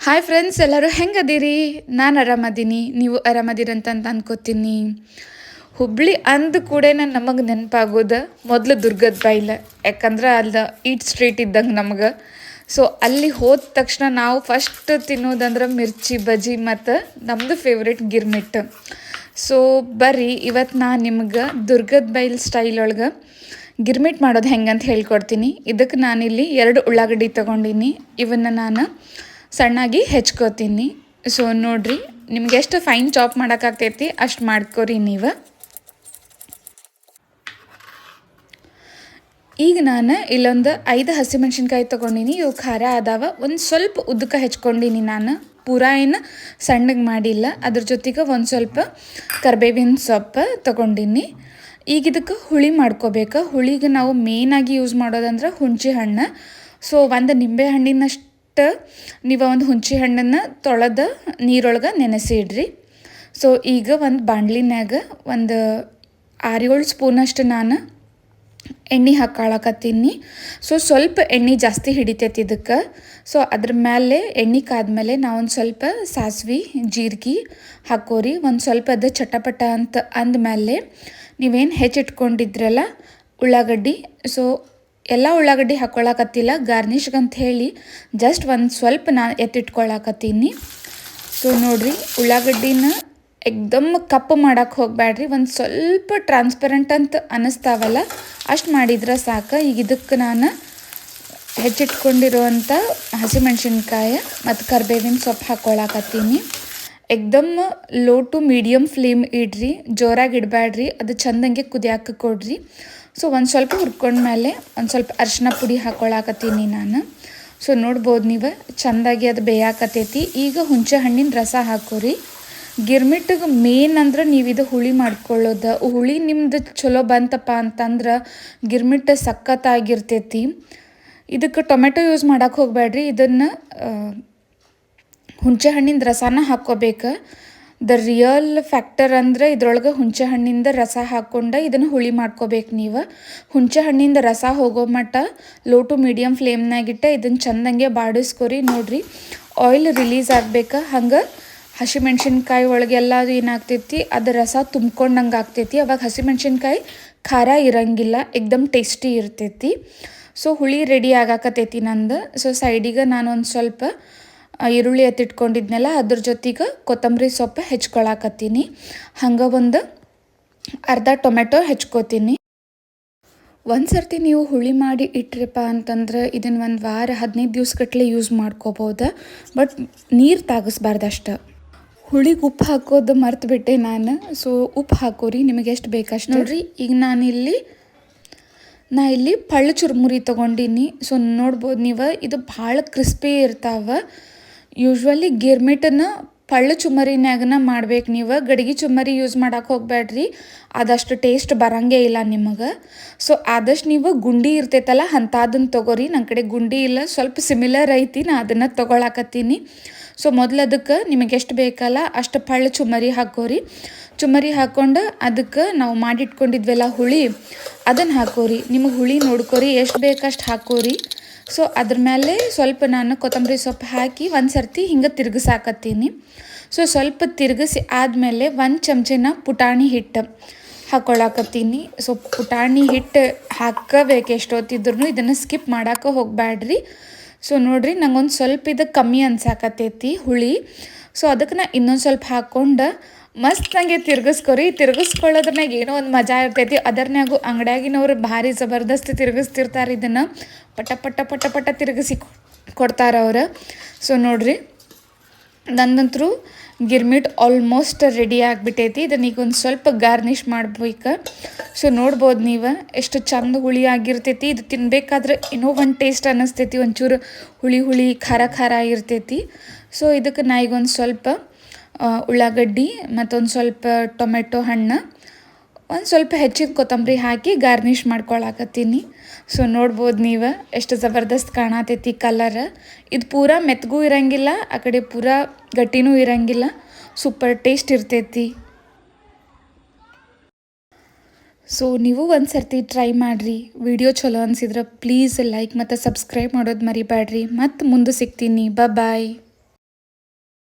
Hi friends ಎಲ್ಲರೂ ಹೆಂಗದೀರಿ? ನಾನು ಆರಾಮದೀನಿ, ನೀವು ಆರಾಮದಿರಂತಂತ ಅನ್ಕೋತೀನಿ. ಹುಬ್ಳಿ ಅಂದ ಕೂಡ ನಮಗೆ ನೆನಪಾಗೋದು ಮೊದಲು ದುರ್ಗದ ಬೈಲ್ ಯಾಕಂದ್ರೆ ಅಲ್ಲಿ ಈಟ್ ಸ್ಟ್ರೀಟ್ ಇದ್ದಂಗೆ ನಮ್ಗೆ. ಸೊ ಅಲ್ಲಿ ಹೋದ ತಕ್ಷಣ ನಾವು ಫಸ್ಟ್ ತಿನ್ನೋದಂದ್ರೆ ಮಿರ್ಚಿ, ಬಜ್ಜಿ ಮತ್ತು ನಮ್ಮದು ಫೇವ್ರೇಟ್ ಗಿರ್ಮಿಟ್. ಸೊ ಬರ್ರಿ ಇವತ್ತು ನಾನು ನಿಮ್ಗೆ ದುರ್ಗದ ಬೈಲ್ ಸ್ಟೈಲ್ ಒಳಗೆ ಗಿರ್ಮಿಟ್ ಮಾಡೋದು ಹೆಂಗಂತ ಹೇಳ್ಕೊಡ್ತೀನಿ. ಇದಕ್ಕೆ ನಾನಿಲ್ಲಿ ಎರಡು ಉಳ್ಳಾಗಡ್ಡಿ ತೊಗೊಂಡಿನಿ. ಇವನ್ನ ನಾನು ಸಣ್ಣಾಗಿ ಹೆಚ್ಕೋತೀನಿ. ಸೊ ನೋಡ್ರಿ, ನಿಮ್ಗೆ ಎಷ್ಟು ಫೈನ್ ಚಾಪ್ ಮಾಡೋಕ್ಕಾಗ್ತೈತಿ, ಅಷ್ಟು ಮಾಡ್ಕೊರಿ ನೀವು. ಈಗ ನಾನು ಇಲ್ಲೊಂದು ಐದು ಹಸಿಮೆಣ್ಸಿನ್ಕಾಯಿ ತೊಗೊಂಡಿನಿ, ಇವು ಖಾರ ಅದಾವ. ಒಂದು ಸ್ವಲ್ಪ ಉದ್ದಕ್ಕೆ ಹೆಚ್ಕೊಂಡಿನಿ ನಾನು. ಪೂರಾ ಏನು ಸಣ್ಣಗೆ ಮಾಡಿಲ್ಲ. ಅದ್ರ ಜೊತೆಗೆ ಒಂದು ಸ್ವಲ್ಪ ಕರ್ಬೇವಿನ ಸೊಪ್ಪು ತೊಗೊಂಡಿನಿ. ಈಗ ಇದಕ್ಕೆ ಹುಳಿ ಮಾಡ್ಕೋಬೇಕು. ಹುಳಿಗೆ ನಾವು ಮೇನಾಗಿ ಯೂಸ್ ಮಾಡೋದಂದ್ರೆ ಹುಣಸೆ ಹಣ್ಣು. ಸೊ ಒಂದು ನಿಂಬೆ ಹಣ್ಣಿನಷ್ಟು ನೀವು ಒಂದು ಹುಂಚಿ ಹಣ್ಣನ್ನು ತೊಳೆದ ನೀರೊಳಗೆ ನೆನೆಸಿ ಇಡ್ರಿ ಸೊ ಈಗ ಒಂದು ಬಾಣ್ಲಿನಾಗ ಒಂದು ಆರೇಳು ಸ್ಪೂನಷ್ಟು ನಾನು ಎಣ್ಣೆ ಹಾಕೊಳಕತ್ತೀನಿ. ಸೊ ಸ್ವಲ್ಪ ಎಣ್ಣೆ ಜಾಸ್ತಿ ಹಿಡಿತೈತಿ ಇದಕ್ಕೆ. ಸೊ ಅದ್ರ ಮೇಲೆ ಎಣ್ಣೆ ಕಾದ್ಮೇಲೆ ನಾವೊಂದು ಸ್ವಲ್ಪ ಸಾಸ್ವೆ, ಜೀರಿಗೆ ಹಾಕೋರಿ. ಒಂದು ಸ್ವಲ್ಪ ಅದು ಚಟಪಟ ಅಂತ ಅಂದಮೇಲೆ ನೀವೇನು ಹೆಚ್ಚಿಟ್ಕೊಂಡಿದ್ರಲ್ಲ ಉಳ್ಳಾಗಡ್ಡಿ. ಸೊ ಎಲ್ಲ ಉಳ್ಳಾಗಡ್ಡಿ ಹಾಕ್ಕೊಳಕತ್ತಿಲ್ಲ ಗಾರ್ನಿಷ್ಗೆ ಅಂತ ಹೇಳಿ ಜಸ್ಟ್ ಒಂದು ಸ್ವಲ್ಪ ನಾ ಎತ್ತಿಟ್ಕೊಳ್ಳಾಕತ್ತೀನಿ ಸೊ ನೋಡಿರಿ, ಉಳ್ಳಾಗಡ್ಡಿನ ಎಕ್ದಮ್ ಕಪ್ಪು ಮಾಡೋಕ್ಕೆ ಹೋಗಬೇಡ್ರಿ ಒಂದು ಸ್ವಲ್ಪ ಟ್ರಾನ್ಸ್ಪರೆಂಟ್ ಅಂತ ಅನ್ನಿಸ್ತಾವಲ್ಲ ಅಷ್ಟು ಮಾಡಿದ್ರೆ ಸಾಕು. ಈಗ ಇದಕ್ಕೆ ನಾನು ಹೆಚ್ಚಿಟ್ಕೊಂಡಿರುವಂಥ ಹಸಿಮೆಣ್ಸಿನ್ಕಾಯಿ ಮತ್ತು ಕರ್ಬೇವಿನ ಸೊಪ್ಪು ಹಾಕ್ಕೊಳಕತ್ತೀನಿ ಎಕ್ದಮ್ ಲೋ ಟು ಮೀಡಿಯಮ್ ಫ್ಲೇಮ್ ಇಡ್ರಿ, ಜೋರಾಗಿ ಇಡಬೇಡ್ರಿ ಅದು ಚಂದಂಗೆ ಕುದಿಯಾಕ ಕೊಡ್ರಿ. ಸೊ ಒಂದು ಸ್ವಲ್ಪ ಹುರ್ಕೊಂಡ್ಮೇಲೆ ಒಂದು ಸ್ವಲ್ಪ ಅರಿಶಿನ ಪುಡಿ ಹಾಕ್ಕೊಳಕತ್ತೀನಿ ನಾನು. ಸೊ ನೋಡ್ಬೋದು ನೀವು, ಚೆಂದಾಗಿ ಅದು ಬೇಯಾಕತ್ತೈತಿ ಈಗ ಹುಣಸೆ ಹಣ್ಣಿನ ರಸ ಹಾಕೋರಿ. ಗಿರ್ಮಿಟ್ಟಿಗೆ ಮೇನ್ ಅಂದ್ರೆ ನೀವು ಇದು ಹುಳಿ ಮಾಡ್ಕೊಳ್ಳೋದು. ಹುಳಿ ನಿಮ್ದು ಚಲೋ ಬಂತಪ್ಪ ಅಂತಂದ್ರೆ ಗಿರ್ಮಿಟ್ ಸಖತ್ತಾಗಿರ್ತೈತಿ. ಇದಕ್ಕೆ ಟೊಮೆಟೊ ಯೂಸ್ ಮಾಡೋಕ್ಕೆ ಹೋಗಬೇಡ್ರಿ ಇದನ್ನು ಹುಣಸೆ ಹಣ್ಣಿನ ರಸನ ಹಾಕ್ಕೋಬೇಕು. ದ ರಿಯಲ್ ಫ್ಯಾಕ್ಟರ್ ಅಂದರೆ ಇದ್ರೊಳಗೆ ಹುಣಸೆ ಹಣ್ಣಿಂದ ರಸ ಹಾಕ್ಕೊಂಡು ಇದನ್ನು ಹುಳಿ ಮಾಡ್ಕೋಬೇಕು ನೀವು. ಹುಣಸೆ ಹಣ್ಣಿಂದ ರಸ ಹೋಗೋ ಮಟ್ಟ ಲೋ ಟು ಮೀಡಿಯಮ್ ಫ್ಲೇಮ್ನಾಗಿಟ್ಟ ಇದನ್ನು ಚಂದಂಗೆ ಬಾಡಿಸ್ಕೊರಿ. ನೋಡ್ರಿ, ಆಯಿಲ್ ರಿಲೀಸ್ ಆಗ್ಬೇಕು. ಹಂಗೆ ಹಸಿಮೆಣ್ಸಿನ್ಕಾಯಿ ಒಳಗೆಲ್ಲ ಅದು ಏನಾಗ್ತೈತಿ, ಅದು ರಸ ತುಂಬ್ಕೊಂಡಂಗೆ ಆಗ್ತೈತಿ. ಅವಾಗ ಹಸಿಮೆಣ್ಸಿನ್ಕಾಯಿ ಖಾರ ಇರಂಗಿಲ್ಲ, ಎಕ್ದಮ್ ಟೇಸ್ಟಿ ಇರ್ತೈತಿ. ಸೊ ಹುಳಿ ರೆಡಿ ಆಗಾಕತೈತಿ ನಂದು. ಸೊ ಸೈಡಿಗೆ ನಾನು ಒಂದು ಸ್ವಲ್ಪ ಈರುಳ್ಳಿ ಎತ್ತಿಟ್ಕೊಂಡಿದ್ನೆಲ್ಲ ಅದ್ರ ಜೊತೆಗೆ ಕೊತ್ತಂಬರಿ ಸೊಪ್ಪು ಹೆಚ್ಕೊಳಕತ್ತೀನಿ. ಹಂಗೆ ಒಂದು ಅರ್ಧ ಟೊಮೆಟೊ ಹೆಚ್ಕೋತೀನಿ. ಒಂದು ಸರ್ತಿ ನೀವು ಹುಳಿ ಮಾಡಿ ಇಟ್ರಿಪ್ಪ ಅಂತಂದ್ರೆ ಇದನ್ನು ಒಂದು ವಾರ, ಹದಿನೈದು ದಿವ್ಸಗಟ್ಟಲೆ ಯೂಸ್ ಮಾಡ್ಕೋಬೋದು, ಬಟ್ ನೀರು ತಾಗಿಸ್ಬಾರ್ದು ಅಷ್ಟು. ಹುಳಿಗೆ ಉಪ್ಪು ಹಾಕೋದು ಮರ್ತು ಬಿಟ್ಟೆ ನಾನು. ಸೊ ಉಪ್ಪು ಹಾಕೋರಿ, ನಿಮಗೆ ಎಷ್ಟು ಬೇಕಷ್ಟು? ನೋಡ್ರಿ, ಈಗ ನಾನಿಲ್ಲಿ, ನಾ ಇಲ್ಲಿ ಪಳ್ಳು ಚುರುಮುರಿ ತೊಗೊಂಡೀನಿ. ಸೊ ನೋಡ್ಬೋದು ನೀವು ಇದು ಭಾಳ ಕ್ರಿಸ್ಪಿ ಇರ್ತಾವೆ. ಯೂಶ್ವಲಿ ಗಿರ್ಮಿಟನ್ನು ಪಳ್ಳು ಚುಮರಿನ್ಯಾಗನ ಮಾಡ್ಬೇಕು ನೀವು. ಗಡಿಗೆ ಚುಮರಿ ಯೂಸ್ ಮಾಡಕ್ಕೆ ಹೋಗ್ಬೇಡ್ರಿ ಅದಷ್ಟು ಟೇಸ್ಟ್ ಬರಂಗೇ ಇಲ್ಲ ನಿಮಗೆ. ಸೊ ಆದಷ್ಟು ನೀವು ಗುಂಡಿ ಇರ್ತೈತಲ್ಲ ಅಂಥದನ್ನು ತೊಗೋರಿ. ನನ್ನ ಕಡೆ ಗುಂಡಿ ಇಲ್ಲ, ಸ್ವಲ್ಪ ಸಿಮಿಲರ್ ಐತಿ, ನಾ ಅದನ್ನು ತೊಗೊಳಕತ್ತೀನಿ. ಸೊ ಮೊದಲು ಅದಕ್ಕೆ ನಿಮಗೆ ಎಷ್ಟು ಬೇಕಲ್ಲ, ಅಷ್ಟು ಪಳ್ಳು ಚುಮರಿ ಹಾಕೋರಿ. ಚುಮರಿ ಹಾಕ್ಕೊಂಡು ಅದಕ್ಕೆ ನಾವು ಮಾಡಿಟ್ಕೊಂಡಿದ್ವೆಲ್ಲ ಹುಳಿ ಅದನ್ನು ಹಾಕೋರಿ. ನಿಮಗೆ ಹುಳಿ ನೋಡ್ಕೋರಿ, ಎಷ್ಟು ಬೇಕಷ್ಟು ಹಾಕೋರಿ. ಸೊ ಅದ್ರ ಮೇಲೆ ಸ್ವಲ್ಪ ನಾನು ಕೊತ್ತಂಬರಿ ಸೊಪ್ಪು ಹಾಕಿ ಒಂದು ಸರ್ತಿ ಹಿಂಗೆ ತಿರುಗಿಸಾಕತ್ತೀನಿ. ಸೊ ಸ್ವಲ್ಪ ತಿರುಗಿಸಿ ಆದಮೇಲೆ ಒಂದು ಚಮಚನ ಪುಟಾಣಿ ಹಿಟ್ಟು ಹಾಕ್ಕೊಳಕತ್ತೀನಿ ಸೊ ಪುಟಾಣಿ ಹಿಟ್ಟು ಹಾಕಬೇಕು ಎಷ್ಟೊತ್ತಿದ್ರು ಇದನ್ನು ಸ್ಕಿಪ್ ಮಾಡೋಕೆ ಹೋಗಬೇಡ್ರಿ ಸೊ ನೋಡಿರಿ ನಂಗೊಂದು ಸ್ವಲ್ಪ ಇದು ಕಮ್ಮಿ ಅನ್ಸಾಕತ್ತೈತಿ ಹುಳಿ. ಸೊ ಅದಕ್ಕೆ ನಾ ಇನ್ನೊಂದು ಸ್ವಲ್ಪ ಹಾಕ್ಕೊಂಡು ಮಸ್ತಾಗೆ ತಿರ್ಗಿಸ್ಕೊರಿ. ತಿರ್ಗಿಸ್ಕೊಳ್ಳೋದ್ರನಾಗ ಏನೋ ಒಂದು ಮಜಾ ಇರ್ತೈತಿ. ಅದರ್ನಾಗು ಅಂಗಡಿಯಾಗಿನವ್ರು ಭಾರಿ ಜಬರ್ದಸ್ತ್ ತಿರ್ಗಿಸ್ತಿರ್ತಾರೆ ಇದನ್ನು. ಪಟ ಪಟ ಪಟ ಪಟ ತಿರುಗಿಸಿ ಕೊಡ್ತಾರೆ ಅವ್ರು. ಸೊ ನೋಡ್ರಿ, ನಂದಂತರೂ ಗಿರ್ಮಿಟ್ ಆಲ್ಮೋಸ್ಟ್ ರೆಡಿ ಆಗಿಬಿಟ್ಟೈತಿ. ಇದನ್ನ ಈಗ ಒಂದು ಸ್ವಲ್ಪ ಗಾರ್ನಿಷ್ ಮಾಡ್ಬೇಕು ಸೊ ನೋಡ್ಬೋದು ನೀವು ಎಷ್ಟು ಚಂದ ಹುಳಿ ಆಗಿರ್ತೈತಿ. ಇದು ತಿನ್ಬೇಕಾದ್ರೆ ಏನೋ ಒಂದು ಟೇಸ್ಟ್ ಅನ್ನಿಸ್ತೈತಿ ಒಂಚೂರು ಹುಳಿ ಹುಳಿ ಖಾರ ಖಾರ ಇರ್ತೈತಿ ಸೊ ಇದಕ್ಕೆ ನಾ ಈಗ ಒಂದು ಸ್ವಲ್ಪ ಉಳ್ಳಾಗಡ್ಡಿ ಮತ್ತೊಂದು ಸ್ವಲ್ಪ ಟೊಮೆಟೊ ಹಣ್ಣು, ಒಂದು ಸ್ವಲ್ಪ ಹೆಚ್ಚಿನ ಕೊತ್ತಂಬರಿ ಹಾಕಿ ಗಾರ್ನಿಷ್ ಮಾಡ್ಕೊಳಕತ್ತೀನಿ. ಸೊ ನೋಡ್ಬೋದು ನೀವು ಎಷ್ಟು ಜಬರ್ದಸ್ತ್ ಕಾಣತೈತಿ ಕಲರ್ ಇದು ಪೂರ ಮೆತ್ತಗೂ ಇರಂಗಿಲ್ಲ, ಆ ಕಡೆ ಪೂರ ಗಟ್ಟಿನೂ ಇರಂಗಿಲ್ಲ. ಸೂಪರ್ ಟೇಸ್ಟ್ ಇರ್ತೈತಿ. ಸೊ ನೀವು ಒಂದು ಸರ್ತಿ ಟ್ರೈ ಮಾಡಿರಿ. ವಿಡಿಯೋ ಚಲೋ ಅನಿಸಿದ್ರೆ ಪ್ಲೀಸ್ ಲೈಕ್ ಮತ್ತು ಸಬ್ಸ್ಕ್ರೈಬ್ ಮಾಡೋದು ಮರಿಬೇಡ್ರಿ ಮತ್ತು ಮುಂದೆ ಸಿಗ್ತೀನಿ. ಬಾಯ್